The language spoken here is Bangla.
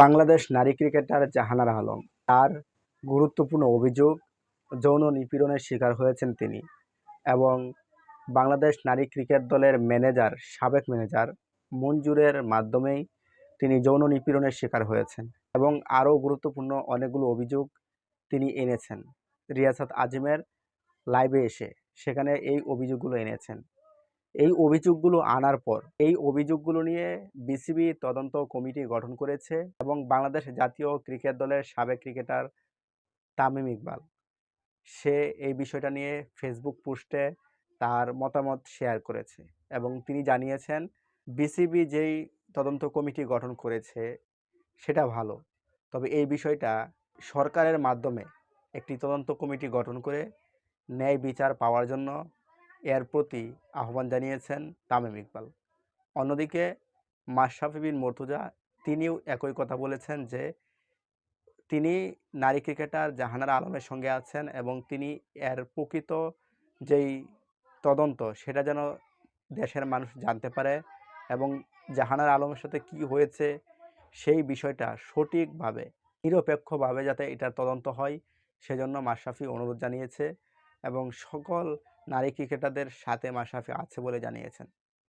বাংলাদেশ নারী ক্রিকেটার জাহানারা আলম। তার গুরুত্বপূর্ণ অভিযোগ যৌন নিপীড়নের শিকার হয়েছেন তিনি এবং বাংলাদেশ নারী ক্রিকেট দলের ম্যানেজার, সাবেক ম্যানেজার মঞ্জুরের মাধ্যমেই তিনি যৌন নিপীড়নের শিকার হয়েছেন এবং আরও গুরুত্বপূর্ণ অনেকগুলো অভিযোগ তিনি এনেছেন। রিয়াসাত আজিমের লাইভে এসে সেখানে এই অভিযোগগুলো এনেছেন। এই অভিযোগগুলো আনার পর, এই অভিযোগগুলো নিয়ে বিসিবি তদন্ত কমিটি গঠন করেছে এবং বাংলাদেশ জাতীয় ক্রিকেট দলের সাবেক ক্রিকেটার তামিম ইকবাল। সে এই বিষয়টা নিয়ে ফেসবুক পোস্টে তার মতামত শেয়ার করেছে এবং তিনি জানিয়েছেন, বিসিবি যেই তদন্ত কমিটি গঠন করেছে সেটা ভালো। তবে এই বিষয়টা সরকারের মাধ্যমে একটি তদন্ত কমিটি গঠন করে ন্যায় বিচার পাওয়ার জন্য এর প্রতি আহ্বান জানিয়েছেন তামিম ইকবাল। অন্যদিকে মাশরাফি বিন মর্তুজা, তিনিও একই কথা বলেছেন যে, তিনি নারী ক্রিকেটার জাহানারা আলমের সঙ্গে আছেন এবং তিনি এর প্রকৃত যেই তদন্ত, সেটা যেন দেশের মানুষ জানতে পারে এবং জাহানার আলমের সাথে কি হয়েছে সেই বিষয়টা সঠিকভাবে, নিরপেক্ষভাবে যাতে এটার তদন্ত হয়, সেজন্য মাশরাফি অনুরোধ জানিয়েছে এবং সকল নারী ক্রিকেটারদের সাথে মাশরাফি আছে বলে জানিয়েছেন।